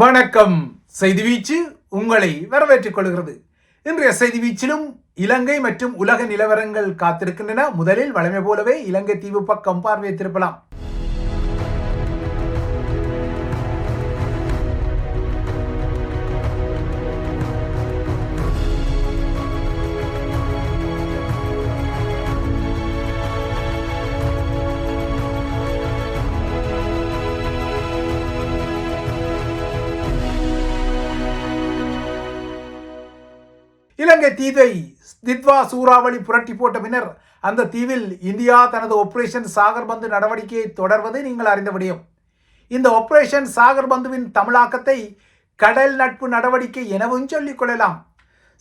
வணக்கம். செய்தி வீச்சு உங்களை வரவேற்றுக் கொள்கிறது. இன்றைய செய்தி வீச்சிலும் இலங்கை மற்றும் உலக நிலவரங்கள் காத்திருக்கின்றன. முதலில் வழமை போலவே இலங்கை தீவு பக்கம் பார்வையை இலங்கை தீவை தித்வா சூறாவளி புரட்டி போட்ட பின்னர் அந்த தீவில் இந்தியா தனது ஆபரேஷன் சாகர்பந்து நடவடிக்கையை தொடர்வது நீங்கள் அறிந்த முடியும் இந்த ஆபரேஷன் சாகர்பந்துவின் தமிழாக்கத்தை கடல் நட்பு நடவடிக்கை எனவும் சொல்லிக் கொள்ளலாம்.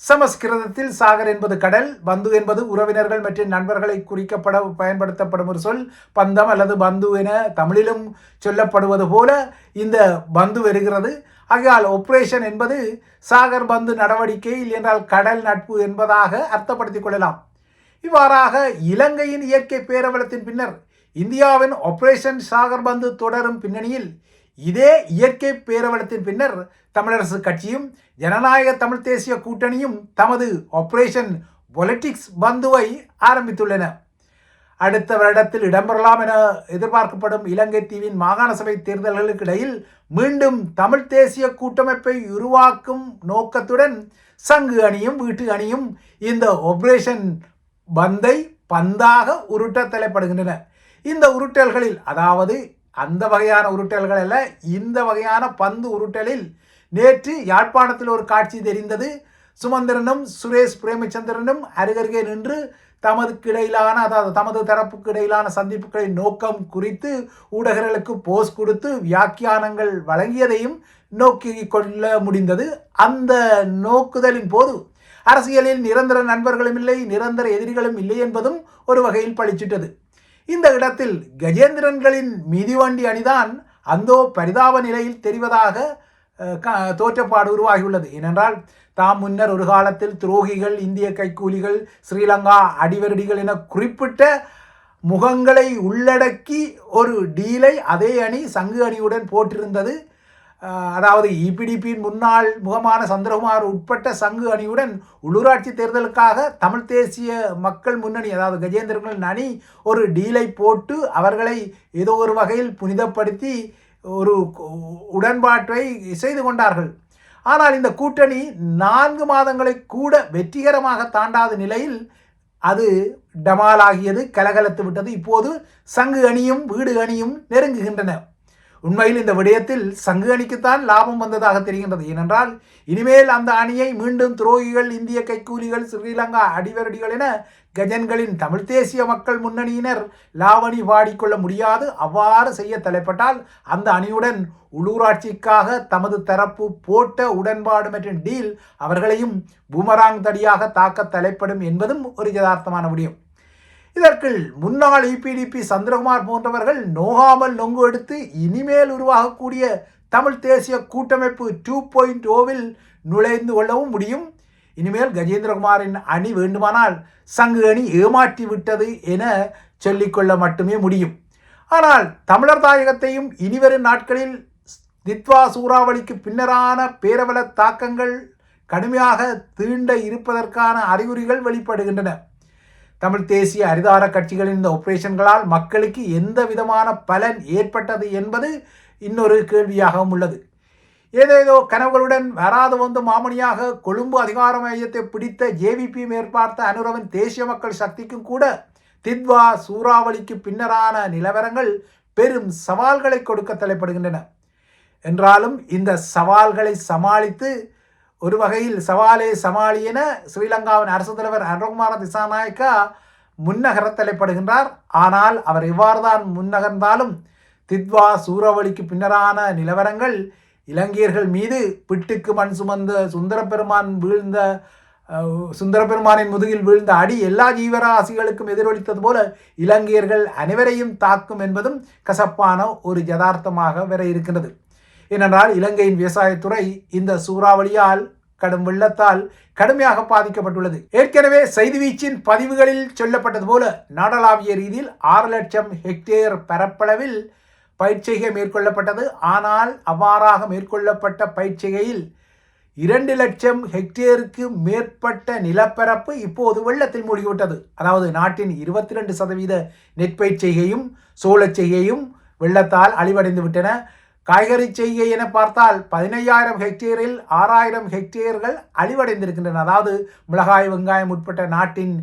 சமஸ்கிருதத்தில் சாகர் என்பது கடல் பந்து என்பது உறவினர்கள் மற்றும் நண்பர்களை குறிக்கப்பட பயன்படுத்தப்படும் ஒரு சொல் பந்தம் அல்லது பந்து என தமிழிலும் சொல்லப்படுவது போல இந்த பந்து வருகிறது. ஆகையால் ஒப்ரேஷன் என்பது சாகர் பந்து நடவடிக்கை என்றால் கடல் நட்பு என்பதாக அர்த்தப்படுத்திக் கொள்ளலாம். இவ்வாறாக இலங்கையின் இயற்கை பேரவலத்தின் பின்னர் இந்தியாவின் ஆபரேஷன் சாகர் பந்து தொடரும் பின்னணியில் இதே இயற்கை பேரவலத்தின் பின்னர் தமிழரசு கட்சியும் ஜனநாயக தமிழ் தேசிய கூட்டணியும் தமது ஆபரேஷன் பொலிட்டிக்ஸ் பந்துவை ஆரம்பித்துள்ளன. அடுத்த வருடத்தில் இடம்பெறலாம் என எதிர்பார்க்கப்படும் இலங்கை தீவின் மாகாண சபை தேர்தல்களுக்கு இடையில் மீண்டும் தமிழ் தேசிய கூட்டமைப்பை உருவாக்கும் நோக்கத்துடன் சங்கு அணியும் வீட்டு அணியும் இந்த ஆபரேஷன் பந்தை பந்தாக உருட்ட தலைப்படுகின்றன. இந்த உருட்டல்களில் அதாவது அந்த வகையான உருட்டல்கள் அல்ல இந்த வகையான பந்து உருட்டலில் நேற்று யாழ்ப்பாணத்தில் ஒரு காட்சி தெரிந்தது. சுமந்திரனும் சுரேஷ் பிரேமச்சந்திரனும் அருகருகே நின்று தமதுக்கு இடையிலான அதாவது தமது தரப்புக்கு இடையிலான சந்திப்புகளின் நோக்கம் குறித்து ஊடகர்களுக்கு போஸ் கொடுத்து வியாக்கியானங்கள் வழங்கியதையும் நோக்கி கொள்ள முடிந்தது. அந்த நோக்குதலின் போது அரசியலில் நிரந்தர நண்பர்களும் இல்லை நிரந்தர எதிரிகளும் இல்லை என்பதும் ஒரு வகையில் பழிச்சிட்டது இந்த இடத்தில் கஜேந்திரன்களின் மிதிவண்டி அணிதான் அந்தோ பரிதாப நிலையில் தெரிவதாக தோற்றப்பாடு உருவாகியுள்ளது. ஏனென்றால் தாம் முன்னர் ஒரு காலத்தில் துரோகிகள் இந்திய கைக்கூலிகள் ஸ்ரீலங்கா அடிவரடிகள் என குறிப்பிட்ட முகங்களை உள்ளடக்கி ஒரு டீலை அதே அணி சங்கு அணியுடன் போட்டிருந்தது அதாவது இபிடிபியின் முன்னாள் முகமான சந்திரகுமார் உட்பட்ட சங்கு அணியுடன் உள்ளூராட்சி தேர்தலுக்காக தமிழ் தேசிய மக்கள் முன்னணி அதாவது கஜேந்திரங்களின் அணி ஒரு டீலை போட்டு அவர்களை ஏதோ ஒரு வகையில் புனிதப்படுத்தி ஒரு உடன்பாட்டை செய்து கொண்டார்கள். ஆனால் இந்த கூட்டணி நான்கு மாதங்களை கூட வெற்றிகரமாக தாண்டாத நிலையில் அது டமாலாகியது கலகலத்து விட்டது. இப்போது சங்கு அணியும் வீடு அணியும் நெருங்குகின்றன. உண்மையில் இந்த விடயத்தில் சங்கு அணிக்குத்தான் லாபம் வந்ததாக தெரிகின்றது. ஏனென்றால் இனிமேல் அந்த அணியை மீண்டும் துரோகிகள் இந்திய கைக்கூலிகள் ஸ்ரீலங்கா அடிவரடிகள் என கஜன்களின் தமிழ் தேசிய மக்கள் முன்னணியினர் லாவணி பாடிக்கொள்ள முடியாது. அவ்வாறு செய்ய தலைப்பட்டால் அந்த அணியுடன் உள்ளூராட்சிக்காக தமது தரப்பு போட்ட உடன்பாடு மற்றும் டீல் அவர்களையும் பூமராங் தடியாக தாக்க தலைப்படும் என்பதும் ஒரு யதார்த்தமான முடியும் இதற்கு முன்னாள் இபிடிபி சந்திரகுமார் போன்றவர்கள் நோகாமல் நொங்கு எடுத்து இனிமேல் உருவாகக்கூடிய தமிழ் தேசிய கூட்டமைப்பு டூ பாயிண்ட் ஓவில் நுழைந்து கொள்ளவும் முடியும். இனிமேல் கஜேந்திரகுமாரின் அணி வேண்டுமானால் சங்கு அணி ஏமாற்றி விட்டது என சொல்லிக்கொள்ள மட்டுமே முடியும். ஆனால் தமிழர் தாயகத்தையும் இனிவரும் நாட்களில் தித்வா சூறாவளிக்கு பின்னரான பேரவல தாக்கங்கள் கடுமையாக தீண்ட இருப்பதற்கான அறிகுறிகள் வெளிப்படுகின்றன. தமிழ் தேசிய அரிதார கட்சிகளின் இந்த ஆபரேஷன்களால் மக்களுக்கு எந்த விதமான பலன் ஏற்பட்டது என்பது இன்னொரு கேள்வியாகவும் உள்ளது. ஏதேதோ கனவுகளுடன் வராது வந்து மாமணியாக கொழும்பு அதிகார மையத்தை பிடித்த ஜேவிபி மேற்பார்த்த அனுரவன் தேசிய மக்கள் சக்திக்கும் கூட தித்வா சூறாவளிக்கு பின்னரான நிலவரங்கள் பெரும் சவால்களை கொடுக்க தலைப்படுகின்றன. என்றாலும் இந்த சவால்களை சமாளித்து ஒரு வகையில் சவாலே சமாளி என ஸ்ரீலங்காவின் அரசு தலைவர் அனுகுமார திசாநாயக்கா முன்னகர தலைப்படுகின்றார் ஆனால் அவர் இவ்வாறுதான் முன்னகர்ந்தாலும் தித்வா சூறாவளிக்கு பின்னரான நிலவரங்கள் இலங்கையர்கள் மீது பிட்டுக்கு மண் சுமந்த சுந்தரப்பெருமான் வீழ்ந்த சுந்தரபெருமானின் முதுகில் வீழ்ந்த அடி எல்லா ஜீவராசிகளுக்கும் எதிரொலித்தது போல இலங்கையர்கள் அனைவரையும் தாக்கும் என்பதும் கசப்பான ஒரு யதார்த்தமாக வர இருக்கின்றது. ஏனென்றால் இலங்கையின் விவசாயத்துறை இந்த சூறாவளியால் கடும் வெள்ளத்தால் கடுமையாக பாதிக்கப்பட்டுள்ளது. ஏற்கனவே செய்தி வீச்சின் பதிவுகளில் சொல்லப்பட்டது போல நாடளாவிய ரீதியில் ஆறு லட்சம் ஹெக்டேர் பரப்பளவில் பயிற்சிகை மேற்கொள்ளப்பட்டது. ஆனால் அவ்வாறாக மேற்கொள்ளப்பட்ட பயிற்சிகையில் இரண்டு லட்சம் ஹெக்டேருக்கு மேற்பட்ட நிலப்பரப்பு இப்போது வெள்ளத்தில் மூழ்கிவிட்டது. அதாவது நாட்டின் இருபத்தி ரெண்டு சதவீத நெற்பயிர் செய்கையும் சோழச் செய்கையும் வெள்ளத்தால் அழிவடைந்து விட்டன காய்கறி செய்கை என பார்த்தால் பதினையாயிரம் ஹெக்டேரில் ஆறாயிரம் ஹெக்டேர்கள் அழிவடைந்திருக்கின்றன. அதாவது மிளகாய் வெங்காயம் உட்பட்ட நாட்டின்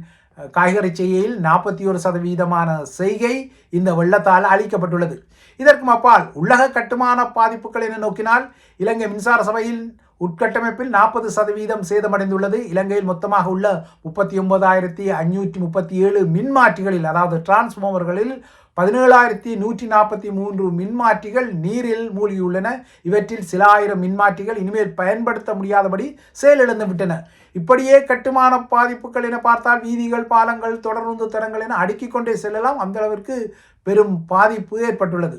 காய்கறி செய்கையில் நாற்பத்தி ஒரு சதவீதமான செய்கை இந்த வெள்ளத்தால் அழிக்கப்பட்டுள்ளது. இதற்கும் அப்பால் உலக கட்டுமான பாதிப்புகள் என நோக்கினால் இலங்கை மின்சார சபையில் உட்கட்டமைப்பில் நாற்பது சதவீதம் சேதமடைந்துள்ளது. இலங்கையில் மொத்தமாக உள்ள முப்பத்தி ஒன்பதாயிரத்தி அஞ்சூற்றி முப்பத்தி ஏழு மின்மாற்றிகளில் அதாவது டிரான்ஸ்ஃபார்மர்களில் பதினேழாயிரத்தி நூற்றி நாற்பத்தி மூன்று மின்மாற்றிகள் நீரில் மூழ்கியுள்ளன. இவற்றில் சில ஆயிரம் மின்மாற்றிகள் இனிமேல் பயன்படுத்த முடியாதபடி செயலிழந்து விட்டன இப்படியே கட்டுமான பாதிப்புகள் என பார்த்தால் வீதிகள் பாலங்கள் தொடர்ந்து தரங்கள் என அடுக்கிக் கொண்டே செல்லலாம். அந்த அளவிற்கு பெரும் பாதிப்பு ஏற்பட்டுள்ளது.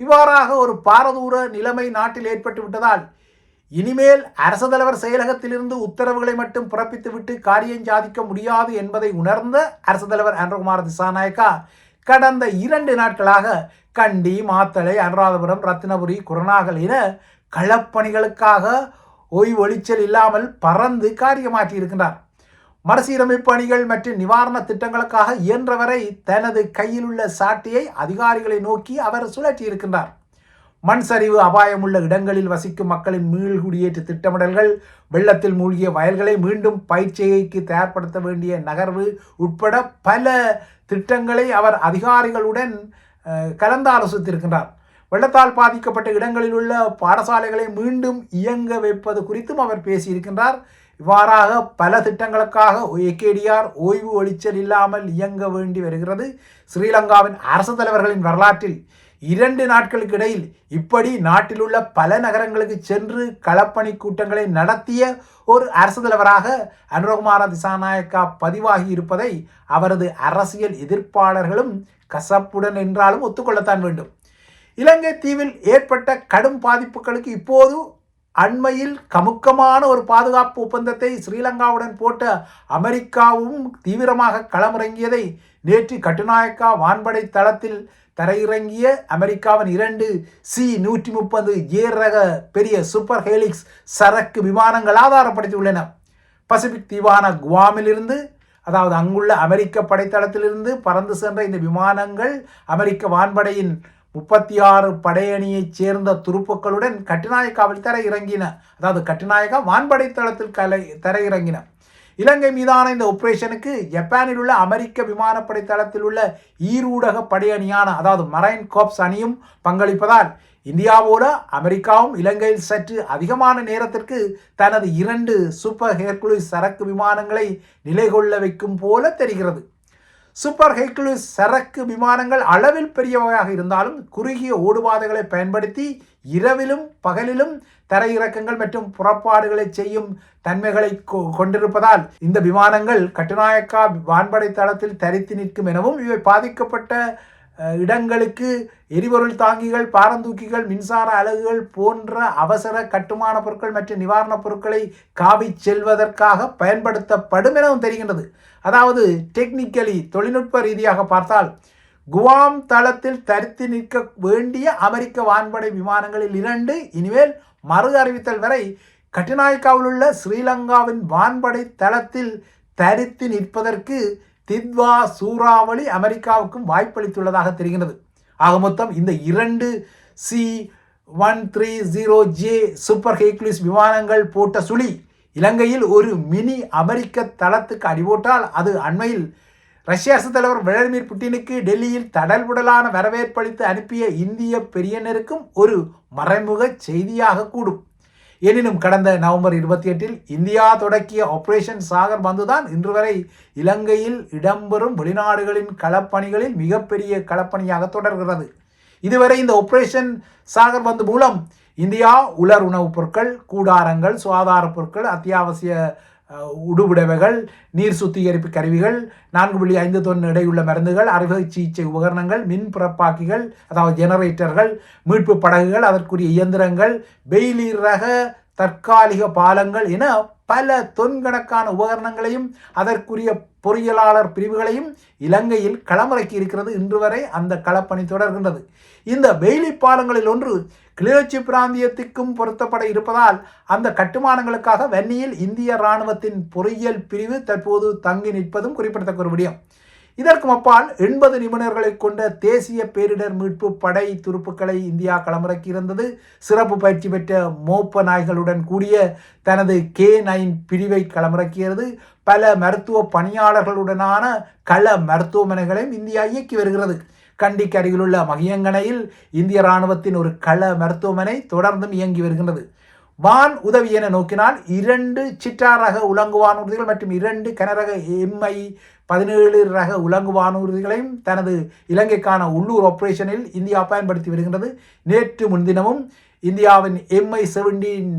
இவ்வாறாக ஒரு பாரதூர நிலைமை நாட்டில் ஏற்பட்டு விட்டதால் இனிமேல் அரச தலைவர் செயலகத்திலிருந்து உத்தரவுகளை மட்டும் பிறப்பித்துவிட்டு காரியம் சாதிக்க முடியாது என்பதை உணர்ந்த அரசு தலைவர் அன்றகுமார் திசாநாயக்கா கடந்த இரண்டு நாட்களாக கண்டி மாத்தளை அனுராதபுரம் ரத்தினபுரி குருநாகல் என களப்பணிகளுக்காக ஓய்வொளிச்சல் இல்லாமல் பறந்து காரியமாற்றி இருக்கின்றார். மறுசீரமைப்பு பணிகள் மற்றும் நிவாரண திட்டங்களுக்காக இயன்றவரை தனது கையில் உள்ள சாட்டியை அதிகாரிகளை நோக்கி அவர் சுழற்றி இருக்கின்றார். மண் சரிவு அபாயமுள்ள இடங்களில் வசிக்கும் மக்களின் மீள்குடியேற்ற திட்டமிடல்கள் வெள்ளத்தில் மூழ்கிய வயல்களை மீண்டும் பயிற்சிகைக்கு தயார்படுத்த வேண்டிய நகர்வு உட்பட பல திட்டங்களை அவர் அதிகாரிகளுடன் அஹ், கலந்தாலோசித்திருக்கின்றார். வெள்ளத்தால் பாதிக்கப்பட்ட இடங்களில் உள்ள பாடசாலைகளை மீண்டும் இயங்க வைப்பது குறித்தும் அவர் பேசியிருக்கின்றார். இவ்வாறாக பல திட்டங்களுக்காக ஏகேடிஆர் ஓய்வு ஒளிச்சல் இல்லாமல் இயங்க வேண்டி வருகிறது. ஸ்ரீலங்காவின் அரசு தலைவர்களின் வரலாற்றில் இரண்டு நாட்களுக்கு இடையில் இப்படி நாட்டில் உள்ள பல நகரங்களுக்கு சென்று களப்பணி கூட்டங்களை நடத்திய ஒரு அரசு தலைவராக அனுரகுமார திசாநாயக்கா பதிவாகி இருப்பதை அவரது அரசியல் எதிர்ப்பாளர்களும் கசப்புடன் என்றாலும் ஒத்துக்கொள்ளத்தான் வேண்டும். இலங்கை தீவில் ஏற்பட்ட கடும் பாதிப்புகளுக்கு இப்போது அண்மையில் கமுக்கமான ஒரு பாதுகாப்பு ஒப்பந்தத்தை ஸ்ரீலங்காவுடன் போட்ட அமெரிக்காவும் தீவிரமாக களமிறங்கியதை நேற்று கட்டுநாயக்கா வான்படை தளத்தில் தரையிறங்கிய அமெரிக்காவின் இரண்டு சி நூற்றி முப்பது ஏ ரக பெரிய சூப்பர் ஹேலிக்ஸ் சரக்கு விமானங்கள் ஆதாரப்படுத்தியுள்ளன பசிபிக் தீவான குவாமிலிருந்து அதாவது அங்குள்ள அமெரிக்க படைத்தளத்திலிருந்து பறந்து சென்ற இந்த விமானங்கள் அமெரிக்க வான்படையின் முப்பத்தி ஆறு படையணியைச் சேர்ந்த துருப்புக்களுடன் கட்டுநாயக்காவில் தரையிறங்கின அதாவது கட்டுநாயக்கா வான்படை தளத்தில் கலை தரையிறங்கின. இலங்கை மீதான இந்த ஆபரேஷனுக்கு ஜப்பானில் உள்ள அமெரிக்க விமானப்படை தளத்தில் உள்ள ஈரூடக படையணியான அதாவது மரைன் கோப்ஸ் அணியும் பங்களிப்பதால் இந்தியாவோட அமெரிக்காவும் இலங்கையில் சற்று அதிகமான நேரத்திற்கு தனது இரண்டு சூப்பர் ஹெர்குலிஸ் சரக்கு விமானங்களை நிலைகொள்ள வைக்கும் போல தெரிகிறது. சூப்பர் ஹெர்குலிஸ் சரக்கு விமானங்கள் அளவில் பெரியவையாக இருந்தாலும் குறுகிய ஓடுபாதைகளை பயன்படுத்தி இரவிலும் பகலிலும் தரையிறக்கங்கள் மற்றும் புறப்பாடுகளை செய்யும் தன்மைகளை கொ- கொண்டிருப்பதால் இந்த விமானங்கள் கட்டுநாயக்கா வான்படை தளத்தில் தரித்து நிற்கும் எனவும் இவை பாதிக்கப்பட்ட இடங்களுக்கு எரிபொருள் தாங்கிகள் பாரந்தூக்கிகள் மின்சார அலகுகள் போன்ற அவசர கட்டுமான பொருட்கள் மற்றும் நிவாரணப் பொருட்களை காவி செல்வதற்காக பயன்படுத்தப்படும் எனவும் தெரிகின்றது. அதாவது டெக்னிக்கலி தொழில்நுட்ப ரீதியாக பார்த்தால் குவாம் தளத்தில் தரித்து நிற்க வேண்டிய அமெரிக்க வான்படை விமானங்களில் இரண்டு இனிமேல் மறு அறிவித்தல் வரை கட்டுநாயக்காவில் உள்ள ஸ்ரீலங்காவின் வான்படை தளத்தில் தரித்து நிற்பதற்கு தித்வா சூறாவளி அமெரிக்காவுக்கும் வாய்ப்பளித்துள்ளதாக தெரிகிறது ஆக மொத்தம் இந்த இரண்டு C one three zero J super Hercules விமானங்கள் போட்ட சுழி இலங்கையில் ஒரு மினி அமெரிக்க தளத்துக்கு அடிபோட்டால் அது அண்மையில் ரஷ்ய அரசு தலைவர் விளாடிமிர் புட்டினுக்கு டெல்லியில் தடல்புடலான வரவேற்பளித்து அனுப்பிய இந்திய பெரியனருக்கும் ஒரு மறைமுக செய்தியாக கூடும். எனினும் கடந்த நவம்பர் இருபத்தி எட்டில் இந்தியா தொடக்கிய ஆபரேஷன் சாகர் பந்துதான் இன்று வரை இலங்கையில் இடம்பெறும் வெளிநாடுகளின் களப்பணிகளில் மிகப்பெரிய களப்பணியாக தொடர்கிறது. இதுவரை இந்த ஆபரேஷன் சாகர் பந்து மூலம் இந்தியா உலர் உணவுப் பொருட்கள் கூடாரங்கள் சுகாதார பொருட்கள் அத்தியாவசிய உடுபுடவைகள் நீர் சுத்திகரிப்பு கருவிகள் நான்கு புள்ளி ஐந்து தொன் எடையுள்ள மருந்துகள் அறுவை சிகிச்சை உபகரணங்கள் மின் பிறப்பாக்கிகள் அதாவது ஜெனரேட்டர்கள் மீட்பு படகுகள் அதற்குரிய இயந்திரங்கள் பெயிலீர் ரக தற்காலிக பாலங்கள் என பல தொன்கணக்கான உபகரணங்களையும் அதற்குரிய பொறியியலாளர் பிரிவுகளையும் இலங்கையில் களமிறக்கி இருக்கிறது இன்று வரை அந்த களப்பணி தொடர்கின்றது. இந்த வெயிலி பாலங்களில் ஒன்று கிளிநொச்சி பிராந்தியத்துக்கும் பொருத்தப்பட இருப்பதால் அந்த கட்டுமானங்களுக்காக வன்னியில் இந்திய இராணுவத்தின் பொறியியல் பிரிவு தற்போது தங்கி நிற்பதும் குறிப்பிடத்தக்க ஒரு விடயம். இதற்கும் அப்பால் எண்பது நிபுணர்களை கொண்ட தேசிய பேரிடர் மீட்பு படை துருப்புக்களை இந்தியா களமிறக்கியிருந்தது. சிறப்பு பயிற்சி பெற்ற மோப்ப நாய்களுடன் கூடிய தனது கே நைன் பிரிவை களமிறக்கியது. பல மருத்துவ பணியாளர்களுடனான கள மருத்துவமனைகளையும் இந்தியா இயக்கி வருகிறது. கண்டிக்கு அருகிலுள்ள மகியங்கனையில் இந்திய இராணுவத்தின் ஒரு கள மருத்துவமனை தொடர்ந்தும் இயங்கி வருகின்றது. வான் உதவி என நோக்கினால் இரண்டு சிற்றார் ரக உலங்கு வானூர்திகள் மற்றும் இரண்டு கனரக எம்ஐ பதினேழு ரக உலங்கு வானூர்திகளையும் தனது இலங்கைக்கான உள்ளூர் ஆபரேஷனில் இந்தியா பயன்படுத்தி வருகின்றது. நேற்று முன்தினமும் இந்தியாவின் எம்ஐ செவன்டீன்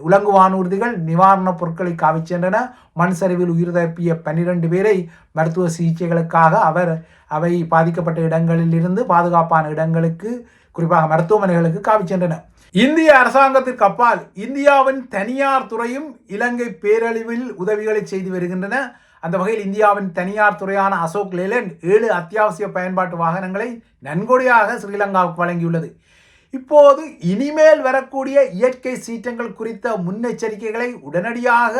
உலங்கு வானூர்திகள் நிவாரணப் பொருட்களை காவிச் சென்றன. மண் சரிவில் உயிர் தப்பிய பன்னிரண்டு பேரை மருத்துவ சிகிச்சைகளுக்காக அவர் அவை பாதிக்கப்பட்ட இடங்களில் இருந்து பாதுகாப்பான இடங்களுக்கு குறிப்பாக மருத்துவமனைகளுக்கு காவிச் சென்றன. இந்திய அரசாங்கத்திற்கு அப்பால் இந்தியாவின் தனியார் துறையும் இலங்கை பேரழிவில் உதவிகளை செய்து வருகின்றன. அந்த வகையில் இந்தியாவின் தனியார் துறையான அசோக் லேலண்ட் ஏழு அத்தியாவசிய பயன்பாட்டு வாகனங்களை நன்கொடையாக ஸ்ரீலங்காவுக்கு வழங்கியுள்ளது. இப்போது இனிமேல் வரக்கூடிய இயற்கை சீற்றங்கள் குறித்த முன்னெச்சரிக்கைகளை உடனடியாக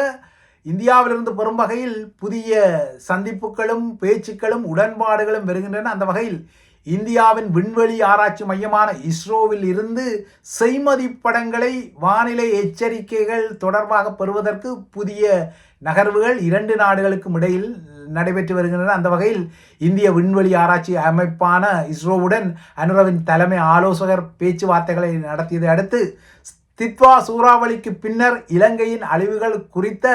இந்தியாவிலிருந்து பெறும் வகையில் புதிய சந்திப்புகளும் பேச்சுக்களும் உடன்பாடுகளும் வருகின்றன. அந்த வகையில் இந்தியாவின் விண்வெளி ஆராய்ச்சி மையமான இஸ்ரோவில் இருந்து செய்மதி படங்களை வானிலை எச்சரிக்கைகள் தொடர்பாக பெறுவதற்கு புதிய நகர்வுகள் இரண்டு நாடுகளுக்கும் இடையில் நடைபெற்று வருகின்றன. அந்த வகையில் இந்திய விண்வெளி ஆராய்ச்சி அமைப்பான இஸ்ரோவுடன் அனுரவின் தலைமை ஆலோசகர் பேச்சுவார்த்தைகளை நடத்தியதை அடுத்து தித்வா சூறாவளிக்கு பின்னர் இலங்கையின் அழிவுகள் குறித்த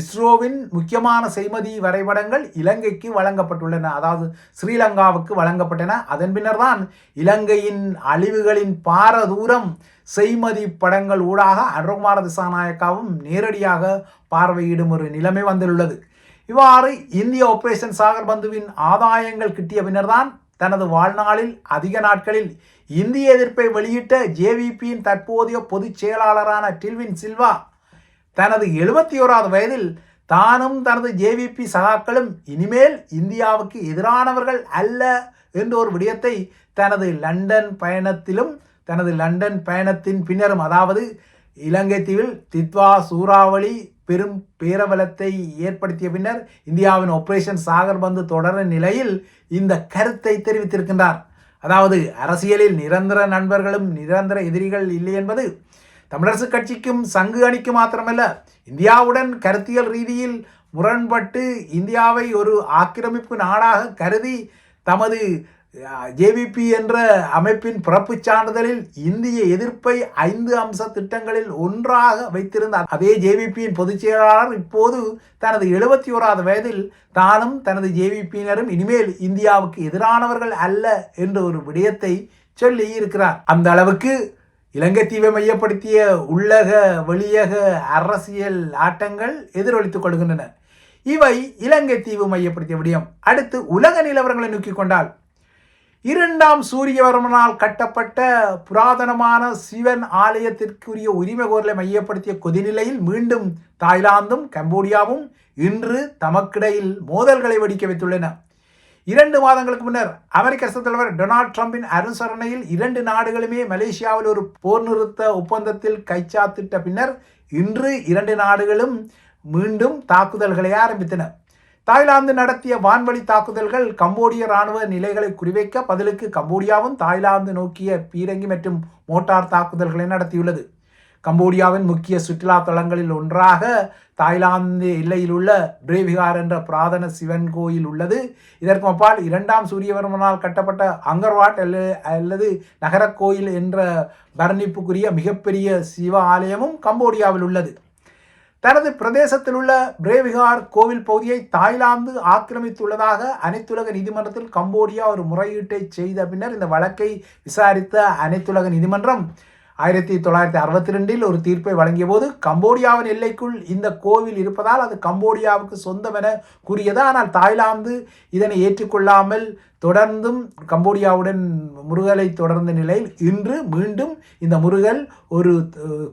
இஸ்ரோவின் முக்கியமான செய்மதி வரைபடங்கள் இலங்கைக்கு வழங்கப்பட்டுள்ளன. அதாவது ஸ்ரீலங்காவுக்கு வழங்கப்பட்டன. அதன் பின்னர் தான் இலங்கையின் அழிவுகளின் பாரதூரம் செய்மதி படங்கள் ஊடாக அருகுமார திசாநாயக்காவும் நேரடியாக பார்வையிடும் ஒரு நிலைமை வந்துள்ளது. இவ்வாறு இந்திய ஆபரேஷன் சாகர் பந்துவின் ஆதாயங்கள் கிட்டிய பின்னர்தான் தனது வாழ்நாளில் அதிக நாட்களில் இந்திய எதிர்ப்பை வெளியிட்ட ஜேவிபியின் தற்போதைய பொதுச் செயலாளரான டில்வின் சில்வா தனது எழுபத்தி ஓராவது வயதில் தானும் தனது ஜேவிபி சகாக்களும் இனிமேல் இந்தியாவுக்கு எதிரானவர்கள் அல்ல என்ற ஒரு விடயத்தை தனது லண்டன் பயணத்திலும் தனது லண்டன் பயணத்தின் பின்னரும் அதாவது இலங்கை தீவில் தித்வா சூறாவளி பெரும் பேரபலத்தை ஏற்படுத்திய பின்னர் இந்தியாவின் ஆபரேஷன் சாகர் பந்து தொடர நிலையில் இந்த கருத்தை தெரிவித்திருக்கின்றார். அதாவது அரசியலில் நிரந்தர நண்பர்களும் நிரந்தர எதிரிகள் இல்லை என்பது தமிழரசு கட்சிக்கும் சங்கு அணிக்கு மாத்திரமல்ல இந்தியாவுடன் கருத்தியல் ரீதியில் முரண்பட்டு இந்தியாவை ஒரு ஆக்கிரமிப்பு நாடாக கருதி தமது ஜேவிபி என்ற அமைப்பின் பிறப்புச் சான்றிதழில் இந்திய எதிர்ப்பை ஐந்து அம்ச திட்டங்களில் ஒன்றாக வைத்திருந்த அதே ஜேவிபியின் பொதுச் செயலாளர் இப்போது தனது எழுபத்தி ஓராவது வயதில் தானும் தனது ஜேவிபியினரும் இனிமேல் இந்தியாவுக்கு எதிரானவர்கள் அல்ல என்ற ஒரு விடயத்தை சொல்லி இருக்கிறார். அந்த அளவுக்கு இலங்கை தீவை மையப்படுத்திய உள்ளக வெளியக அரசியல் ஆட்டங்கள் எதிரொலித்துக் கொள்கின்றன. இவை இலங்கை தீவு மையப்படுத்திய விடயம். அடுத்து உலக நிலவரங்களை நோக்கி கொண்டால் இரண்டாம் சூரியவர்மனால் கட்டப்பட்ட புராதனமான சிவன் ஆலயத்திற்குரிய உரிமை கோரலை மையப்படுத்திய கொதிநிலையில் மீண்டும் தாய்லாந்தும் கம்போடியாவும் இன்று தமக்கிடையில் மோதல்களை வெடிக்க வைத்துள்ளன. இரண்டு மாதங்களுக்கு முன்னர் அமெரிக்க அரசு தலைவர் டொனால்ட் ட்ரம்பின் அனுசரணையில் இரண்டு நாடுகளுமே மலேசியாவில் ஒரு போர் நிறுத்த ஒப்பந்தத்தில் கைச்சாத்திட்ட பின்னர் இன்று இரண்டு நாடுகளும் மீண்டும் தாக்குதல்களை ஆரம்பித்தன. தாய்லாந்து நடத்திய வான்வழி தாக்குதல்கள் கம்போடிய ராணுவ நிலைகளை குறிவைக்க பதிலுக்கு கம்போடியாவும் தாய்லாந்து நோக்கிய பீரங்கி மற்றும் மோட்டார் தாக்குதல்களை நடத்தியுள்ளது. கம்போடியாவின் முக்கிய சுற்றுலா தலங்களில் ஒன்றாக தாய்லாந்து எல்லையில் உள்ள பிரேவிகார் என்ற புராதன சிவன் கோயில் உள்ளது. இதற்கு அப்பால் இரண்டாம் சூரியவர்மனால் கட்டப்பட்ட அங்கர்வாட் அல்லது நகரக் கோயில் என்ற வர்ணிப்புக்குரிய மிகப்பெரிய சிவ ஆலயமும் கம்போடியாவில் உள்ளது. தனது பிரதேசத்தில் உள்ள பிரேவிகார் கோவில் பகுதியை தாய்லாந்து ஆக்கிரமித்துள்ளதாக அனைத்துலக நீதிமன்றத்தில் கம்போடியா ஒரு முறையீட்டை செய்த பின்னர் இந்த வழக்கை விசாரித்த அனைத்துலக நீதிமன்றம் ஆயிரத்தி தொள்ளாயிரத்தி அறுபத்தி ரெண்டில் ஒரு தீர்ப்பை வழங்கிய போது கம்போடியாவின் எல்லைக்குள் இந்த கோவில் இருப்பதால் அது கம்போடியாவுக்கு சொந்தம் என கூறியது. ஆனால் தாய்லாந்து இதனை ஏற்றுக்கொள்ளாமல் தொடர்ந்தும் கம்போடியாவுடன் முருகலை தொடர்ந்த நிலையில் இன்று மீண்டும் இந்த முருகல் ஒரு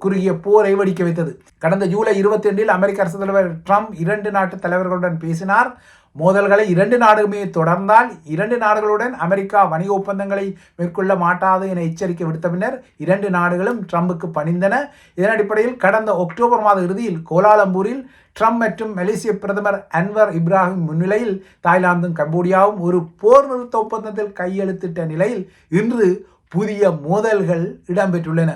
குறுகிய போரை வடிக்க வைத்தது. கடந்த ஜூலை இருபத்தி ரெண்டில் அமெரிக்க அரசு தலைவர் ட்ரம்ப் இரண்டு நாட்டு தலைவர்களுடன் பேசினார். மோதல்களை இரண்டு நாடுகளுமே தொடர்ந்தால் இரண்டு நாடுகளுடன் அமெரிக்கா வணிக ஒப்பந்தங்களை மேற்கொள்ள மாட்டாது என எச்சரிக்கை விடுத்த பின்னர் இரண்டு நாடுகளும் ட்ரம்புக்கு பணிந்தன. இதன் அடிப்படையில் கடந்த அக்டோபர் மாத இறுதியில் கோலாலம்பூரில் ட்ரம்ப் மற்றும் மலேசிய பிரதமர் அன்வர் இப்ராஹிம் முன்னிலையில் தாய்லாந்தும் கம்போடியாவும் ஒரு போர் நிறுத்த ஒப்பந்தத்தில் கையெழுத்திட்ட நிலையில் இன்று புதிய மோதல்கள் இடம்பெற்றுள்ளன.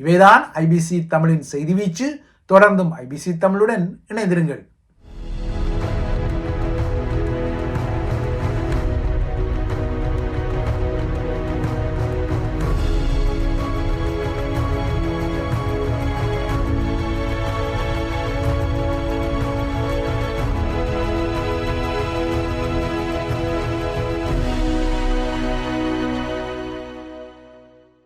இவைதான் ஐபிசி தமிழின் செய்தி வீச்சு. தொடர்ந்தும் ஐபிசி தமிழுடன் இணைந்திருங்கள்.